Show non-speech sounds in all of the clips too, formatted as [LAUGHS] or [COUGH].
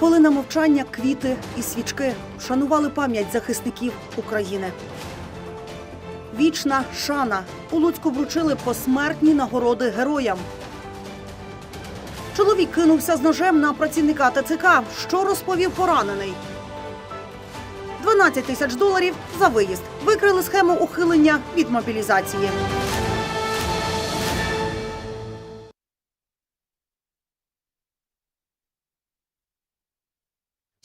Хвилина мовчання, квіти і свічки вшанували пам'ять захисників України. Вічна шана. У Луцьку вручили посмертні нагороди героям. Чоловік кинувся з ножем на працівника ТЦК. Що розповів поранений? 12 тисяч доларів за виїзд. Викрили схему ухилення від мобілізації.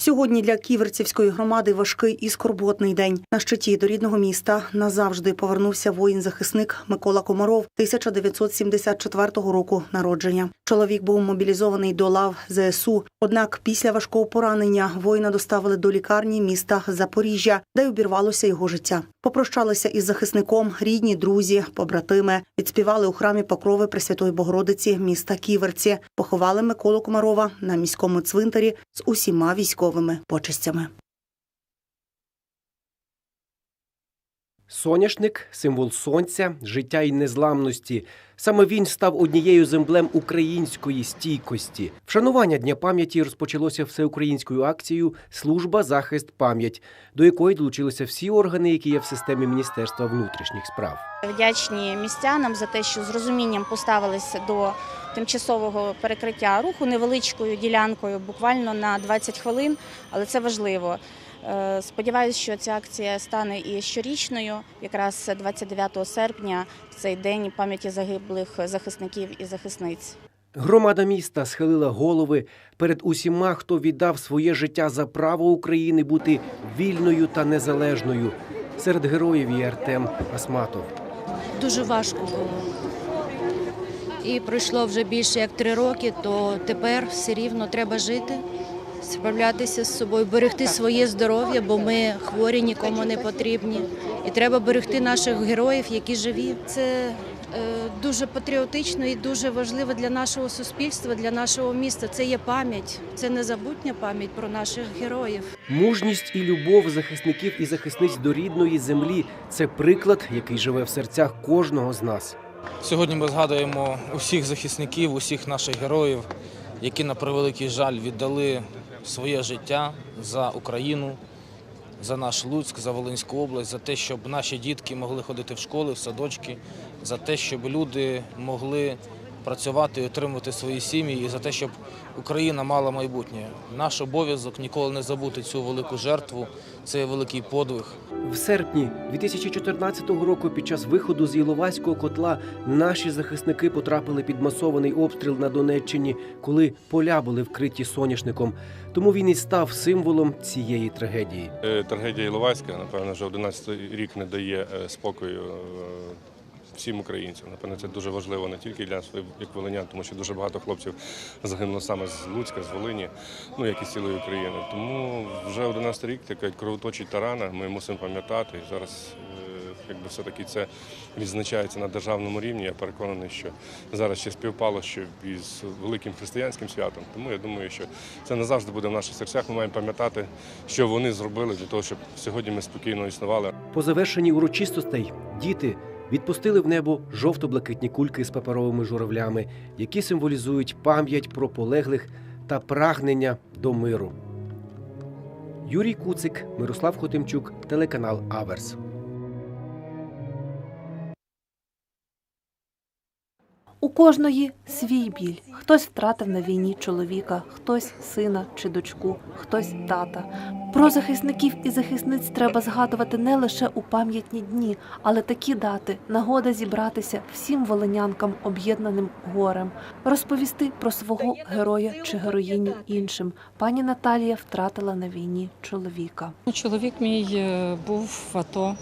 Сьогодні для ківерцівської громади важкий і скорботний день. На щиті до рідного міста назавжди повернувся воїн-захисник Микола Комаров 1974 року народження. Чоловік був мобілізований до лав ЗСУ. Однак після важкого поранення воїна доставили до лікарні міста Запоріжжя, де обірвалося його життя. Попрощалися із захисником рідні, друзі, побратими. Відспівали у храмі Покрови Пресвятої Богородиці міста Ківерці. Поховали Миколу Комарова на міському цвинтарі з усіма військовими почестями. Соняшник символ сонця, життя і незламності. Саме він став однією з емблем української стійкості. Вшанування Дня пам'яті розпочалося всеукраїнською акцією Служба захист пам'ять, до якої долучилися всі органи, які є в системі Міністерства внутрішніх справ. Вдячні містянам за те, що з розумінням поставилися до тимчасового перекриття руху невеличкою ділянкою, буквально на 20 хвилин, але це важливо. Е, Сподіваюсь, що ця акція стане і щорічною, якраз 29 серпня, в цей день пам'яті загиблих захисників і захисниць. Громада міста схилила голови перед усіма, хто віддав своє життя за право України бути вільною та незалежною. Серед героїв є Артем Асматов. дуже важко було. І пройшло вже більше як три роки, то тепер все рівно треба жити, справлятися з собою, берегти своє здоров'я, бо ми хворі, нікому не потрібні. І треба берегти наших героїв, які живі. Це е, дуже патріотично і дуже важливо для нашого суспільства, для нашого міста. Це є пам'ять, це незабутня пам'ять про наших героїв. Мужність і любов захисників і захисниць до рідної землі це приклад, який живе в серцях кожного з нас. Сьогодні ми згадуємо усіх захисників, усіх наших героїв, які на превеликий жаль віддали своє життя за Україну, за наш Луцьк, за Волинську область, за те, щоб наші дітки могли ходити в школи, в садочки, за те, щоб люди могли працювати і отримувати свої сім'ї, і за те, щоб Україна мала майбутнє. Наш обов'язок ніколи не забути цю велику жертву, цей великий подвиг. В серпні 2014 року під час виходу з Іловайського котла наші захисники потрапили під масований обстріл на Донеччині, коли поля були вкриті соняшником. Тому він і став символом цієї трагедії. Е, Трагедія Іловайська, напевно, вже 11 рік не дає е, спокою е, всім українцям. Напевно, це дуже важливо не тільки для як волинян, тому що дуже багато хлопців загинуло саме з Луцька, з Волині, ну як і з цілої України. Тому вже 11 рік така кровоточить та рана. Ми мусимо пам'ятати. Зараз е, якби все-таки це відзначається на державному рівні. Я переконаний, що зараз ще співпало, що із великим християнським святом. Тому я думаю, що це назавжди буде в наших серцях. Ми маємо пам'ятати, що вони зробили для того, щоб сьогодні ми спокійно існували. По завершенні урочистостей діти відпустили в небо жовто-блакитні кульки з паперовими журавлями, які символізують пам'ять про полеглих та прагнення до миру. Юрій Куцик, Мирослав Хотимчук, телеканал Аверс. У кожної свій біль. Хтось втратив на війні чоловіка, хтось сина чи дочку, хтось тата. Про захисників і захисниць треба згадувати не лише у пам'ятні дні, але такі дати нагода зібратися всім волинянкам об'єднаним горем, розповісти про свого героя чи героїню іншим. Пані Наталія втратила на війні чоловіка. Ну, Чоловік мій е, був в АТО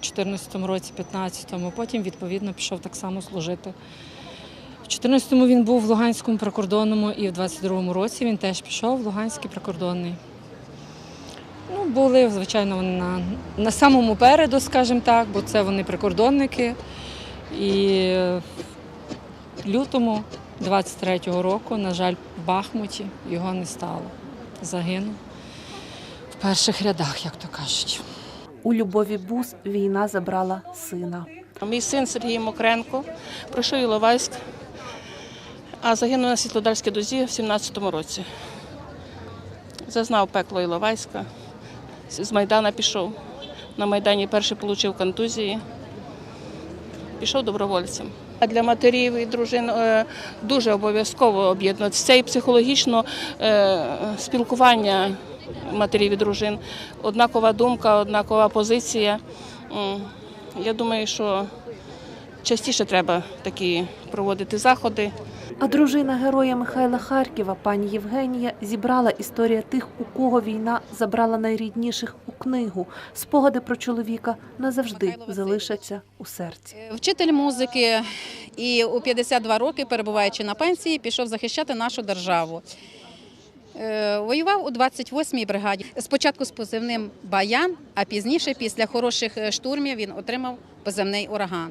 в 14-му році, 15-му, потім, відповідно, пішов так само служити. В 14-му він був в Луганському прикордонному і в 22-му році він теж пішов в Луганський прикордонний. Ну, були, звичайно, вони на, на самому переду, скажімо так, бо це вони прикордонники. І в лютому 23-го року, на жаль, в Бахмуті його не стало. Загинув в перших рядах, як то кажуть. У Любові Бус війна забрала сина. Мій син Сергій Мокренко пройшов Іловайськ, а загинув на Світлодарській дозі в 17-му році. зазнав пекло Іловайська. З Майдана пішов. На Майдані перший отримав контузії. Пішов добровольцем. А для матерів і дружин е, дуже обов'язково об'єднуватися. Це і психологічно е, спілкування матерів і дружин. Однакова думка, однакова позиція. Я думаю, що частіше треба такі проводити заходи. А дружина героя Михайла Харківа, пані Євгенія, зібрала історія тих, у кого війна забрала найрідніших у книгу. Спогади про чоловіка назавжди залишаться у серці. Вчитель музики і у 52 роки, перебуваючи на пенсії, пішов захищати нашу державу. Е, Воював у 28-й бригаді. Спочатку з позивним Баян, а пізніше, після хороших е, штурмів, він отримав позивний ураган.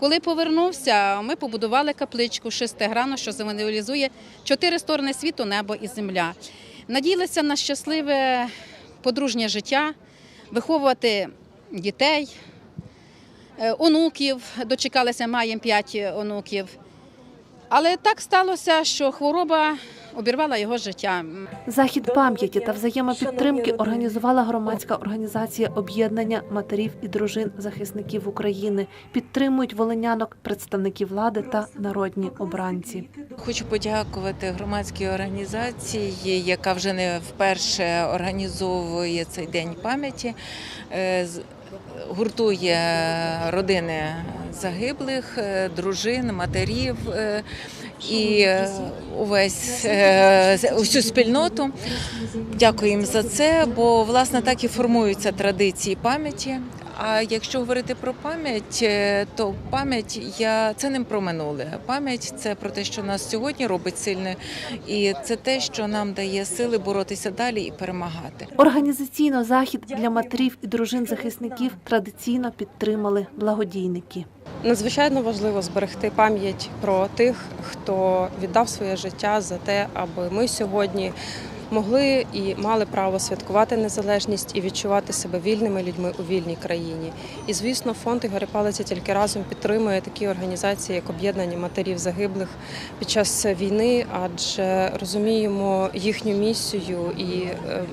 Коли повернувся, ми побудували капличку шестигранну, що символізує чотири сторони світу, небо і земля. Надіялися на щасливе подружнє життя, виховувати дітей, е, онуків. Дочекалися, маємо п'ять онуків. Але так сталося, що хвороба обірвала його життя. Захід пам'яті та взаємопідтримки організувала громадська організація об'єднання матерів і дружин захисників України. Підтримують волинянок представники влади та народні обранці. Хочу подякувати громадській організації, яка вже не вперше організовує цей день пам'яті, е, з- гуртує родини загиблих, е, дружин, матерів е, і е, увесь е, усю спільноту. Дякую їм за це, бо власне так і формуються традиції пам'яті. А якщо говорити про пам'ять, е, то пам'ять я це не про минуле. Пам'ять це про те, що нас сьогодні робить сильною, і це те, що нам дає сили боротися далі і перемагати. Організаційно захід для матерів і дружин захисників традиційно підтримали благодійники. Надзвичайно важливо зберегти пам'ять про тих, хто віддав своє життя за те, аби ми сьогодні могли і мали право святкувати незалежність і відчувати себе вільними людьми у вільній країні. І звісно, фонд Ігоря Палиця тільки разом підтримує такі організації, як об'єднання матерів загиблих під час війни, адже розуміємо їхню місію і, е,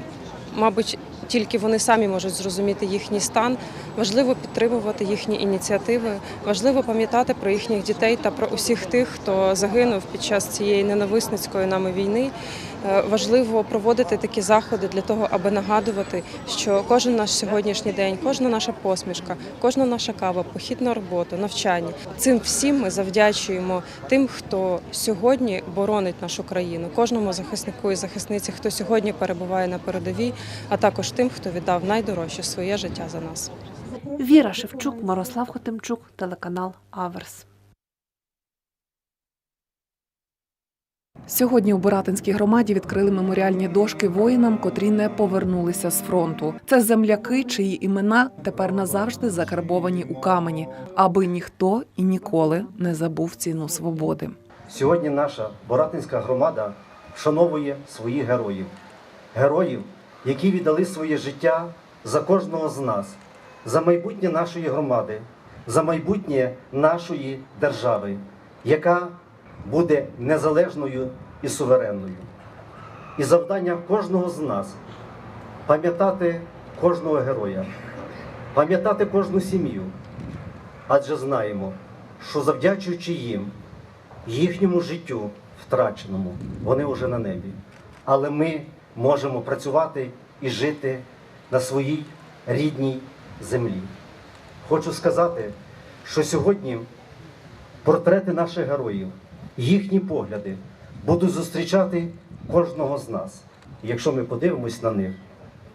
мабуть. Тільки вони самі можуть зрозуміти їхній стан. Важливо підтримувати їхні ініціативи. Важливо пам'ятати про їхніх дітей та про усіх тих, хто загинув під час цієї ненависницької нами війни. Е, Важливо проводити такі заходи для того, аби нагадувати, що кожен наш сьогоднішній день, кожна наша посмішка, кожна наша кава, похід на роботу, навчання цим всім ми завдячуємо тим, хто сьогодні боронить нашу країну, кожному захиснику і захисниці, хто сьогодні перебуває на передовій, а також тим, хто віддав найдорожче своє життя за нас. Віра Шевчук, Мирослав Хотимчук, телеканал Аверс. Сьогодні у Боратинській громаді відкрили меморіальні дошки воїнам, котрі не повернулися з фронту. Це земляки, чиї імена тепер назавжди закарбовані у камені, аби ніхто і ніколи не забув ціну свободи. Сьогодні наша Боратинська громада вшановує своїх героїв, героїв, які віддали своє життя за кожного з нас, за майбутнє нашої громади, за майбутнє нашої держави, яка буде незалежною і суверенною. І завдання кожного з нас пам'ятати кожного героя, пам'ятати кожну сім'ю, адже знаємо, що завдячуючи їм їхньому життю втраченому, вони вже на небі. Але ми можемо працювати і жити на своїй рідній землі. Хочу сказати, що сьогодні портрети наших героїв, їхні погляди будуть зустрічати кожного з нас. І якщо ми подивимось на них,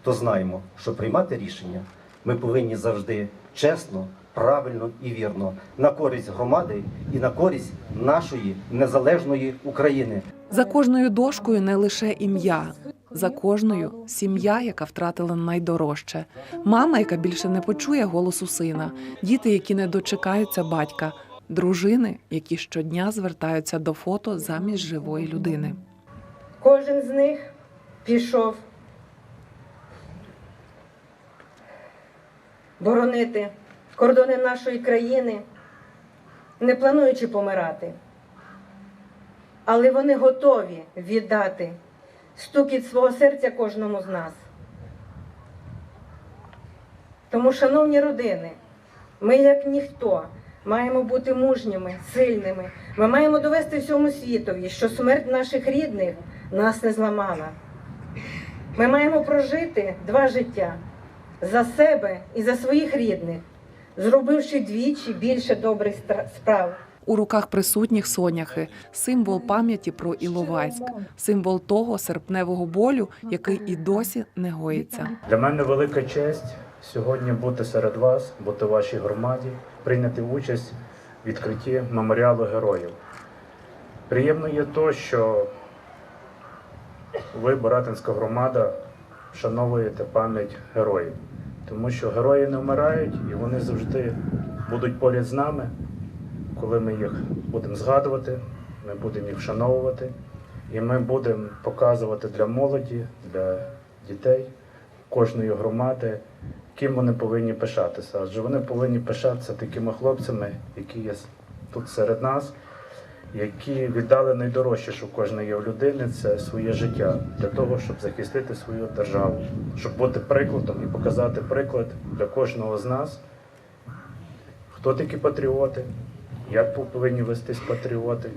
то знаємо, що приймати рішення ми повинні завжди чесно, правильно і вірно на користь громади і на користь нашої незалежної України. За кожною дошкою не лише ім'я, за кожною сім'я, яка втратила найдорожче, мама, яка більше не почує голосу сина, діти, які не дочекаються батька, дружини, які щодня звертаються до фото замість живої людини. Кожен з них пішов боронити кордони нашої країни, не плануючи помирати. Але вони готові віддати стукіт свого серця кожному з нас. Тому, шановні родини, ми, як ніхто, маємо бути мужніми, сильними. Ми маємо довести всьому світові, що смерть наших рідних нас не зламала. Ми маємо прожити два життя за себе і за своїх рідних, зробивши двічі більше добрих справ. У руках присутніх соняхи символ пам'яті про Іловайськ, символ того серпневого болю, який і досі не гоїться. Для мене велика честь сьогодні бути серед вас, бути в вашій громаді, прийняти участь в відкритті меморіалу героїв. Приємно є то, що ви, Боратинська громада, вшановуєте пам'ять героїв, тому що герої не вмирають і вони завжди будуть поряд з нами. Коли ми їх будемо згадувати, ми будемо їх вшановувати, і ми будемо показувати для молоді, для дітей кожної громади, ким вони повинні пишатися. Адже вони повинні пишатися такими хлопцями, які є тут серед нас, які віддали найдорожче, що в кожної є в людини, це своє життя для того, щоб захистити свою державу, щоб бути прикладом і показати приклад для кожного з нас, хто такі патріоти, як повинні вестись патріоти,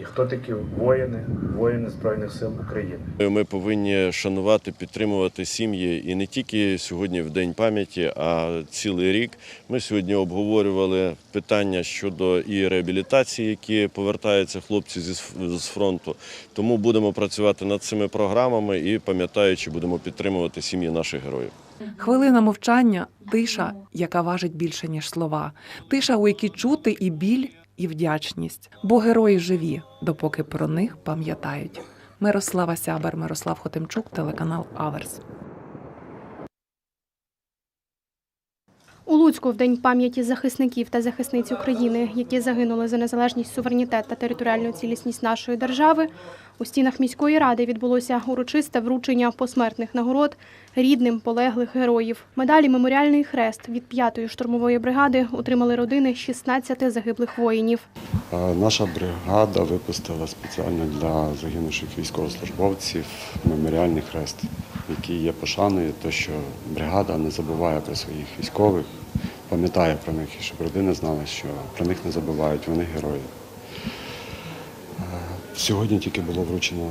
і хто такі воїни, воїни Збройних сил України. Ми повинні шанувати, підтримувати сім'ї і не тільки сьогодні в День пам'яті, а цілий рік. Ми сьогодні обговорювали питання щодо і реабілітації, які повертаються хлопці зі з фронту. Тому будемо працювати над цими програмами і пам'ятаючи, будемо підтримувати сім'ї наших героїв. Хвилина мовчання тиша, яка важить більше, ніж слова. Тиша, у якій чути і біль, і вдячність. Бо герої живі, допоки про них пам'ятають. Мирослава Сябер, Мирослав Хотимчук, телеканал Аверс. У Луцьку в день пам'яті захисників та захисниць України, які загинули за незалежність, суверенітет та територіальну цілісність нашої держави, у стінах міської ради відбулося урочисте вручення посмертних нагород рідним полеглих героїв. Медалі Меморіальний хрест від 5-ї штурмової бригади отримали родини 16 загиблих воїнів. Наша бригада випустила спеціально для загинувших військовослужбовців меморіальний хрест, який є пошаною, то що бригада не забуває про своїх військових, пам'ятає про них, щоб родини знали, що про них не забувають, вони герої. Сьогодні тільки було вручено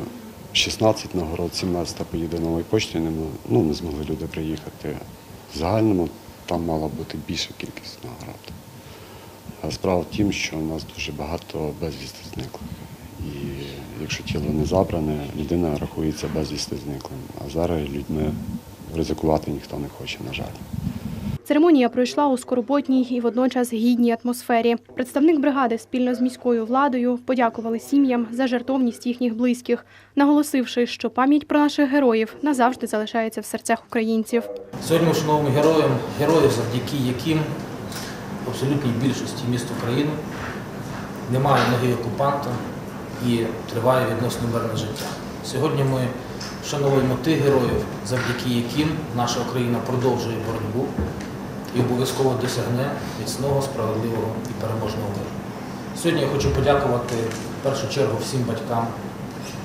16 нагород, 17 поїде новою поштою, не, ну, не змогли люди приїхати. В загальному там мала бути більша кількість нагород. А справа в тім, що у нас дуже багато безвісти зниклих. І якщо тіло не забране, людина рахується безвісти зниклим. А зараз людьми ризикувати ніхто не хоче, на жаль. Церемонія пройшла у скорботній і водночас гідній атмосфері. Представник бригади спільно з міською владою подякували сім'ям за жертовність їхніх близьких, наголосивши, що пам'ять про наших героїв назавжди залишається в серцях українців. Сьогодні ми вшановуємо героям, героїв, завдяки яким в абсолютній більшості міст України немає ноги окупанта і триває відносно мирне життя. Сьогодні ми вшановуємо тих героїв, завдяки яким наша Україна продовжує боротьбу і обов'язково досягне міцного, справедливого і переможного миру. Сьогодні я хочу подякувати в першу чергу всім батькам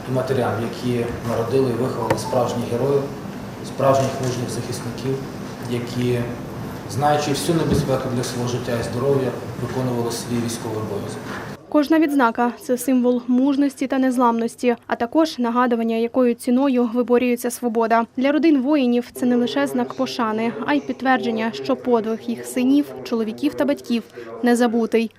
і матерям, які народили і виховали справжніх героїв, справжніх мужніх захисників, які, знаючи всю небезпеку для свого життя і здоров'я, виконували свій військовий обов'язок. Кожна відзнака це символ мужності та незламності, а також нагадування, якою ціною виборюється свобода. Для родин воїнів це не лише знак пошани, а й підтвердження, що подвиг їх синів, чоловіків та батьків не забутий.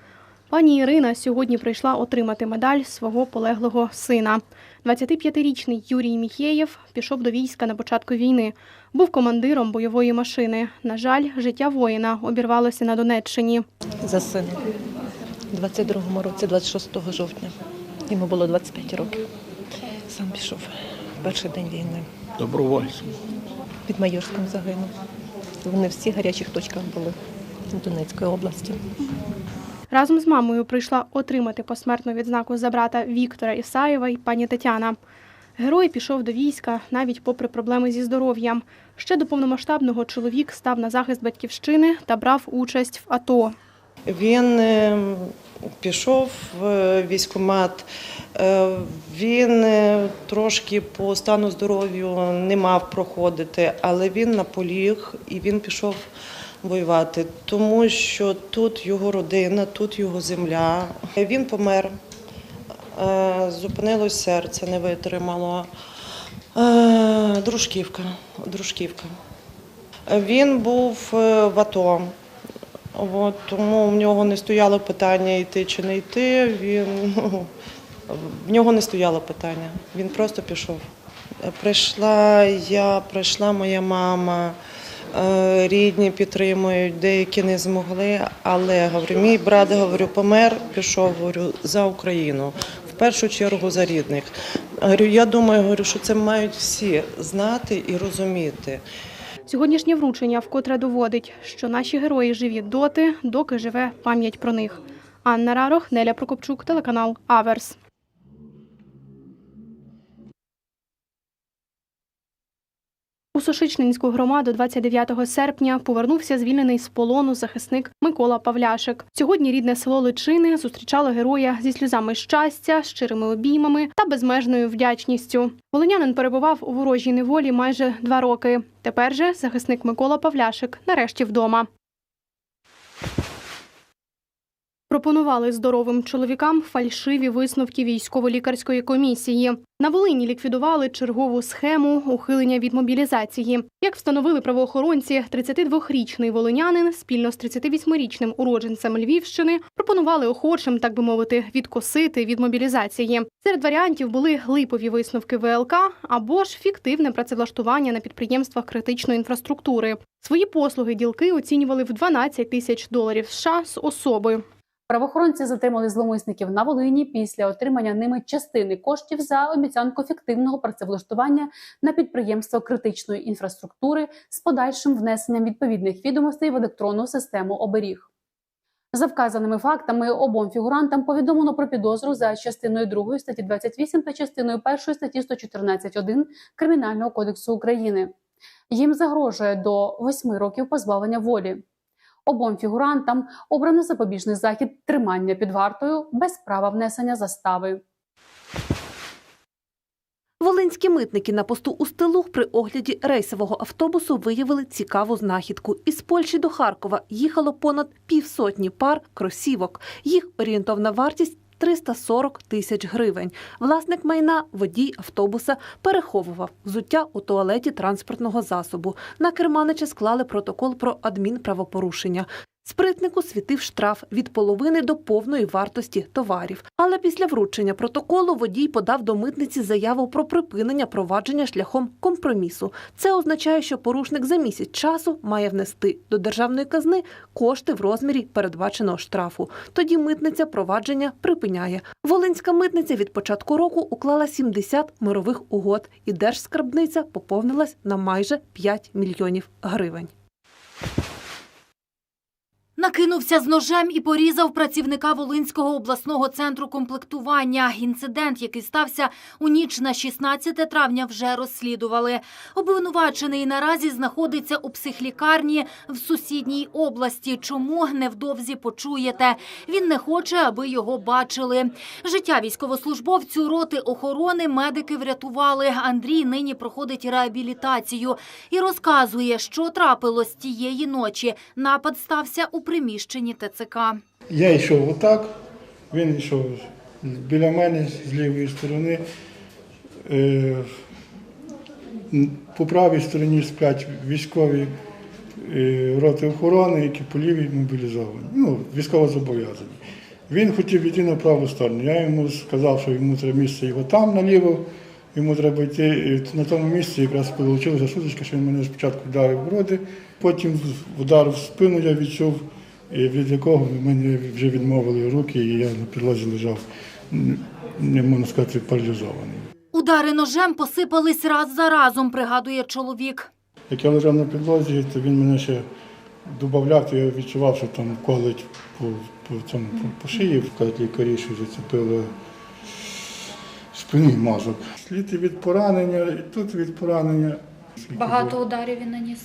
Пані Ірина сьогодні прийшла отримати медаль свого полеглого сина. 25-річний Юрій Міхєєв пішов до війська на початку війни. Був командиром бойової машини. На жаль, життя воїна обірвалося на Донеччині. за. У 22-му році, 26 жовтня. Йому було 25 років. Сам пішов в перший день війни. Добровольцем. Під Майорськом загинув. Вони всі в гарячих точках були в Донецької області. Разом з мамою прийшла отримати посмертну відзнаку за брата Віктора Ісаєва і пані Тетяна. Герой пішов до війська навіть попри проблеми зі здоров'ям. Ще до повномасштабного чоловік став на захист батьківщини та брав участь в АТО. Він е, пішов в військкомат, е, він е, трошки по стану здоров'ю не мав проходити, але він наполіг і він пішов воювати, тому що тут його родина, тут його земля. Він помер, е, зупинилось серце, не витримало. Е, Дружківка, дружківка. Він був е, в АТО. От, тому в нього не стояло питання йти чи не йти. Він, [LAUGHS] в нього не стояло питання. Він просто пішов. Прийшла я, прийшла моя мама, рідні підтримують, деякі не змогли. Але говорю, мій брат говорю, помер, пішов говорю, за Україну. В першу чергу за рідних. Говорю, я думаю, говорю, що це мають всі знати і розуміти. Сьогоднішнє вручення вкотре доводить, що наші герої живі доти, доки живе пам'ять про них. Анна Рарох, Неля Прокопчук, телеканал Аверс. У Сушичнинську громаду 29 серпня повернувся звільнений з полону захисник Микола Павляшик. Сьогодні рідне село Личини зустрічало героя зі сльозами щастя, щирими обіймами та безмежною вдячністю. Волинянин перебував у ворожій неволі майже два роки. Тепер же захисник Микола Павляшик нарешті вдома. Пропонували здоровим чоловікам фальшиві висновки військово-лікарської комісії. На Волині ліквідували чергову схему ухилення від мобілізації. Як встановили правоохоронці, 32-річний волинянин спільно з 38-річним уродженцем Львівщини пропонували охочим, так би мовити, відкосити від мобілізації. Серед варіантів були глипові висновки ВЛК або ж фіктивне працевлаштування на підприємствах критичної інфраструктури. Свої послуги ділки оцінювали в 12 тисяч доларів США з особи. Правоохоронці затримали зловмисників на Волині після отримання ними частини коштів за обіцянку фіктивного працевлаштування на підприємство критичної інфраструктури з подальшим внесенням відповідних відомостей в електронну систему оберіг. За вказаними фактами обом фігурантам повідомлено про підозру за частиною 2 статті 28 та частиною 1 статті 114.1 Кримінального кодексу України. Їм загрожує до 8 років позбавлення волі. Обом фігурантам обрано запобіжний захід тримання під вартою без права внесення застави. Волинські митники на посту у Стилух при огляді рейсового автобусу виявили цікаву знахідку. Із Польщі до Харкова їхало понад півсотні пар кросівок. Їх орієнтовна вартість 340 тисяч гривень. Власник майна, водій автобуса, переховував взуття у туалеті транспортного засобу. На керманича склали протокол про адмінправопорушення. Спритнику світив штраф від половини до повної вартості товарів. Але після вручення протоколу водій подав до митниці заяву про припинення провадження шляхом компромісу. Це означає, що порушник за місяць часу має внести до державної казни кошти в розмірі передбаченого штрафу. Тоді митниця провадження припиняє. Волинська митниця від початку року уклала 70 мирових угод, і держскарбниця поповнилась на майже 5 мільйонів гривень. Накинувся з ножем і порізав працівника Волинського обласного центру комплектування. Інцидент, який стався у ніч на 16 травня, вже розслідували. Обвинувачений наразі знаходиться у психлікарні в сусідній області. Чому невдовзі почуєте? Він не хоче, аби його бачили. Життя військовослужбовцю роти охорони медики врятували. Андрій нині проходить реабілітацію і розказує, що трапилось тієї ночі. Напад стався у приміщенні ТЦК. Я йшов отак, він йшов біля мене з лівої сторони. Е, По правій стороні сплять військові е, роти охорони, які по лівій мобілізовані. Ну, військово зобов'язані. Він хотів йти на праву сторону. Я йому сказав, що йому треба місце його там наліво, йому треба йти І на тому місці. Якраз вийшла шуточка, що він мене спочатку вдарив в груди, потім удар в спину я відчув, від якого мене вже відмовили руки, і я на підлозі лежав, не можна сказати, паралізований. Удари ножем посипались раз за разом, пригадує чоловік. Як я лежав на підлозі, то він мене ще додавав, то я відчував, що там колить по, по, цьому, по, по шиї, кажуть, лікарі, що зацепило спині мозок. Слід від поранення, і тут від поранення. Було? ударів він наніс.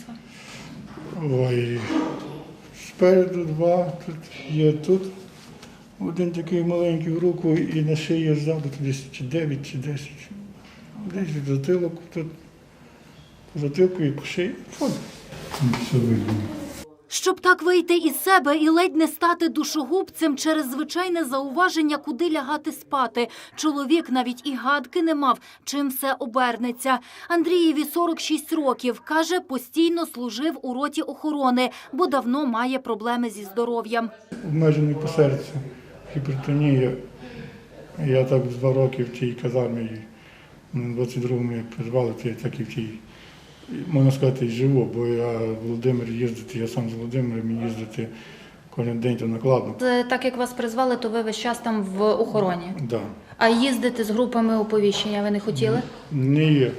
Ой, Спереду два, тут є тут. Один такий маленький в руку і на шиї ззаду десь чи 9, чи 10. Десь від затилок тут. По затилку і по шиї. Фон Все видно. Щоб так вийти із себе і ледь не стати душогубцем через звичайне зауваження, куди лягати спати. Чоловік навіть і гадки не мав, чим все обернеться. Андрієві 46 років. Каже, постійно служив у роті охорони, бо давно має проблеми зі здоров'ям. Обмежений по серцю, гіпертонія. Я так два роки в тій казармі, на 22-му як призвали, то я так і в тій, можна сказати, живу, бо я в Володимир їздити, я сам з Володимиром їздити кожен день то накладно. Так як вас призвали, то ви весь час там в охороні. Да. А їздити з групами оповіщення ви не хотіли? Ні.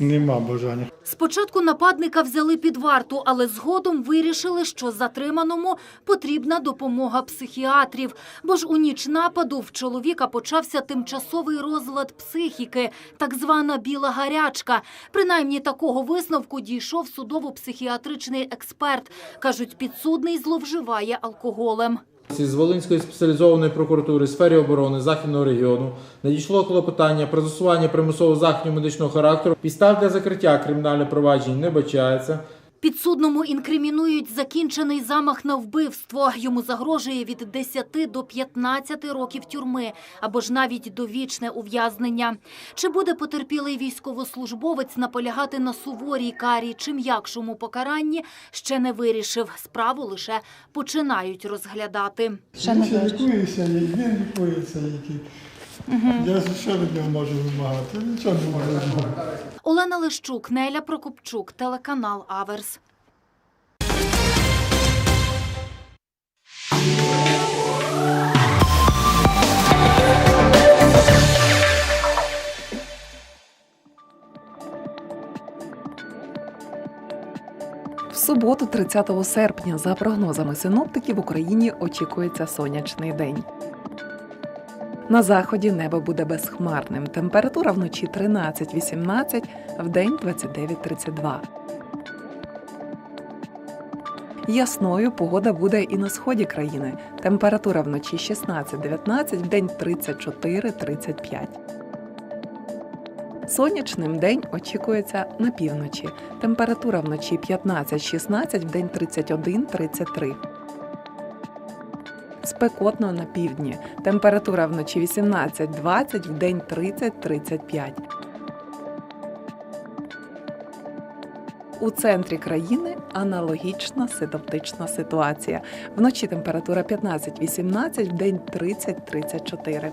Нема бажання. Спочатку нападника взяли під варту, але згодом вирішили, що затриманому потрібна допомога психіатрів. Бо ж у ніч нападу в чоловіка почався тимчасовий розлад психіки, так звана біла гарячка. Принаймні такого висновку дійшов судово-психіатричний експерт. Кажуть, підсудний зловживає алкоголем. З Волинської спеціалізованої прокуратури сфері оборони Західного регіону надійшло клопотання про застосування примусово західнього медичного характеру. Підстав для закриття кримінальних проваджень не бачається. Підсудному інкримінують закінчений замах на вбивство. Йому загрожує від 10 до 15 років тюрми або ж навіть довічне ув'язнення. Чи буде потерпілий військовослужбовець наполягати на суворій карі чи м'якшому покаранні, ще не вирішив. Справу лише починають розглядати. Ще лікується, Я що від нього можу вимагати? Нічого не можу вимагати. Олена Лищук, Неля Прокопчук, телеканал Аверс. В суботу, 30 серпня, за прогнозами синоптиків, в Україні очікується сонячний день. На заході небо буде безхмарним. Температура вночі 13-18, вдень 29-32. Ясною погода буде і на сході країни. Температура вночі 16-19, вдень 34-35. Сонячним день очікується на півночі. Температура вночі 15-16, вдень 31-33. Спекотно на півдні. Температура вночі 18-20, вдень 30-35. У центрі країни аналогічна синоптична ситуація. Вночі температура 15-18, вдень 30-34.